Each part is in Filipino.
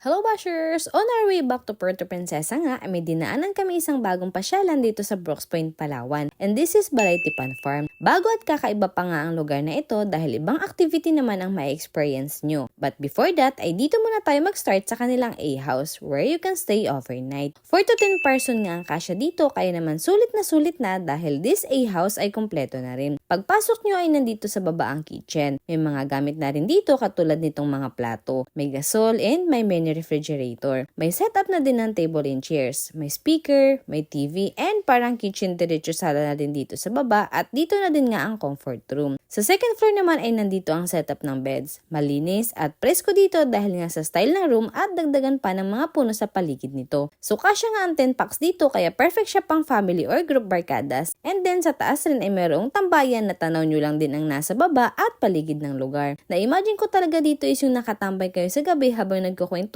Hello Bashers! On our way back to Puerto Princesa nga, ay may dinaanan kami isang bagong pasyalan dito sa Brooks Point, Palawan. And this is Balaytipan Farm. Bago at kakaiba pa nga ang lugar na ito dahil ibang activity naman ang ma-experience nyo. But before that, ay dito muna tayo mag-start sa kanilang A-house where you can stay overnight. 4 to 10 person nga ang kasya dito kaya naman sulit na sulit na dahil this A-house ay kompleto na rin. Pagpasok nyo ay nandito sa baba ang kitchen. May mga gamit na rin dito katulad nitong mga plato. May gasol and may mini refrigerator. May setup na din ng table and chairs. May speaker, may TV, and parang kitchen diretso sala na din dito sa baba at dito na din nga ang comfort room. Sa second floor naman ay nandito ang setup ng beds. Malinis at presko dito dahil nga sa style ng room at dagdagan pa ng mga puno sa paligid nito. So kasya nga ang 10 packs dito kaya perfect siya pang family or group barkadas. And then sa taas rin ay merong tambayan na tanaw nyo lang din ang nasa baba at paligid ng lugar. Na-imagine ko talaga dito is yung nakatambay kayo sa gabi habang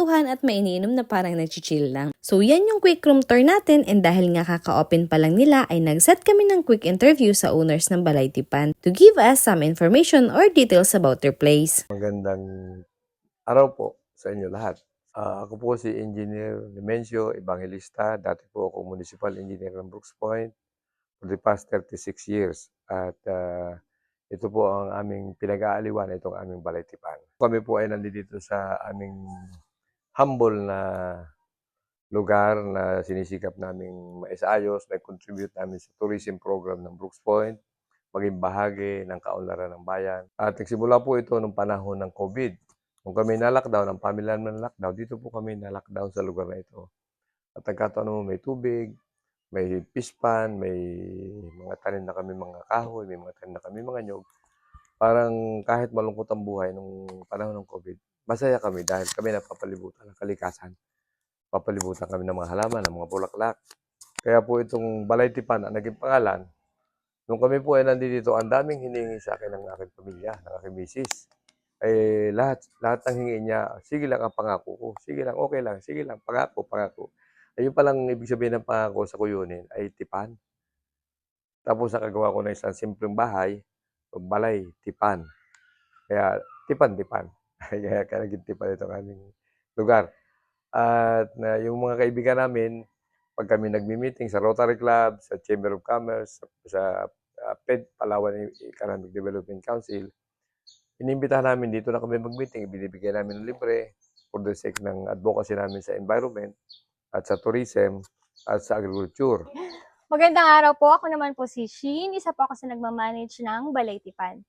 nagkukwentuhan at may iniinom na parang nagchichill lang. So yan yung quick room tour natin and dahil nga kaka-open pa lang nila ay nag-set kami ng quick interview sa owners ng Balay Tipan to give us some information or details about their place. Magandang araw po sa inyo lahat. Ah, ako po si Engineer Nemencio Evangelista. Dati po ako Municipal Engineer ng Brooks Point for the past 36 years. At ah, ito po ang aming pinag-aaliwan, itong aming balaytipan. Kami po ay nandito sa aming humble na lugar na sinisikap naming maisayos, may contribute namin sa tourism program ng Brooks Point, maging bahagi ng kaunlaran ng bayan. At nagsimula po ito nung panahon ng COVID. Nung kami na-lockdown, ang pamilya naman na-lockdown, dito po kami na-lockdown sa lugar na ito. At nagkataon naman may tubig, may fish pan, may mga tanim na kami mga kahoy, may mga tanim na kami mga nyog. Parang kahit malungkot ang buhay nung panahon ng COVID, masaya kami dahil kami napapalibutan ng kalikasan. Papalibutan kami ng mga halaman, ng mga bulaklak. Kaya po itong Balay Tipan ang naging pangalan. Nung kami po ay nandito, ang daming hiningi sa akin ng aking pamilya, ng aking misis. Eh, lahat, lahat ng hingi niya, sige lang ang pangako ko. Sige lang, okay lang. Sige lang, pangako, pangako. Ayun palang ibig sabihin ng pangako sa kuyunin ay tipan. Tapos nakagawa ko ng isang simpleng bahay, balay, tipan. Kaya tipan, tipan. Kaya kaya naging tipan itong aming lugar. At na yung mga kaibigan namin, pag kami nagmi-meeting sa Rotary Club, sa Chamber of Commerce, sa, sa uh, PED, Palawan Economic Development Council, inimbitahan namin dito na kami mag-meeting, binibigyan namin ng libre for the sake ng advocacy namin sa environment at sa tourism at sa agriculture. Magandang araw po. Ako naman po si Shin. Isa po ako sa nagmamanage ng Balaytipan.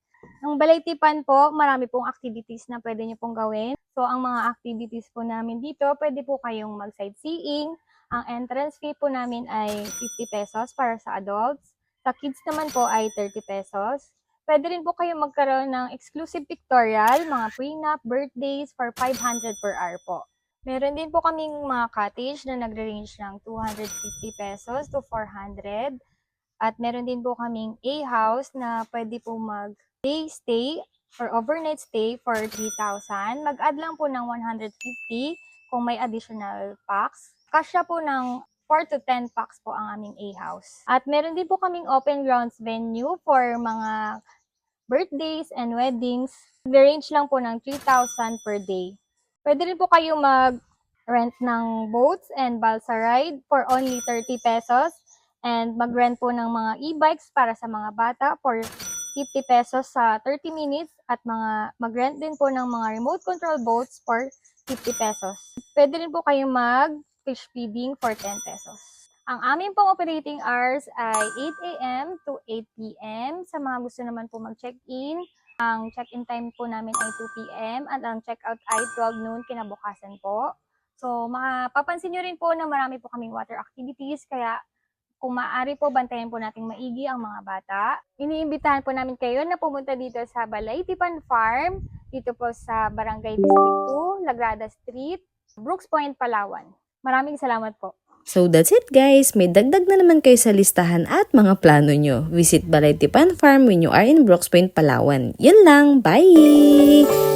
Ng Balaytipan po, marami pong activities na pwede nyo pong gawin. So, ang mga activities po namin dito, pwede po kayong mag-sightseeing. Ang entrance fee po namin ay 50 pesos para sa adults. Sa kids naman po ay 30 pesos. Pwede rin po kayong magkaroon ng exclusive pictorial, mga prenup, birthdays for 500 per hour po. Meron din po kaming mga cottage na nagre-range ng 250 pesos to 400. At meron din po kaming A-house na pwede po mag-day stay or overnight stay for 3,000. Mag-add lang po ng 150 kung may additional packs. Kasya po ng 4 to 10 packs po ang aming A-house. At meron din po kaming open grounds venue for mga birthdays and weddings. The-range lang po ng 3,000 per day. Pwede rin po kayo mag-rent ng boats and balsa ride for only 30 pesos. And mag-rent po ng mga e-bikes para sa mga bata for 50 pesos sa 30 minutes. At mga mag-rent din po ng mga remote control boats for 50 pesos. Pwede rin po kayo mag-fish feeding for 10 pesos. Ang aming pong operating hours ay 8 a.m. to 8 p.m. Sa mga gusto naman po mag-check-in, ang check-in time po namin ay 2 p.m. at ang check-out ay 12 noon kinabukasan po. So, mapapansin nyo rin po na marami po kaming water activities, kaya kung maaari po, bantayan po nating maigi ang mga bata. Iniimbitahan po namin kayo na pumunta dito sa Balay Tipan Farm, dito po sa Barangay District 2, Lagrada Street, Brooks Point, Palawan. Maraming salamat po. So that's it guys, may dagdag na naman kayo sa listahan at mga plano nyo. Visit Balay Tipan Farm when you are in Brooks Point, Palawan. Yun lang, bye!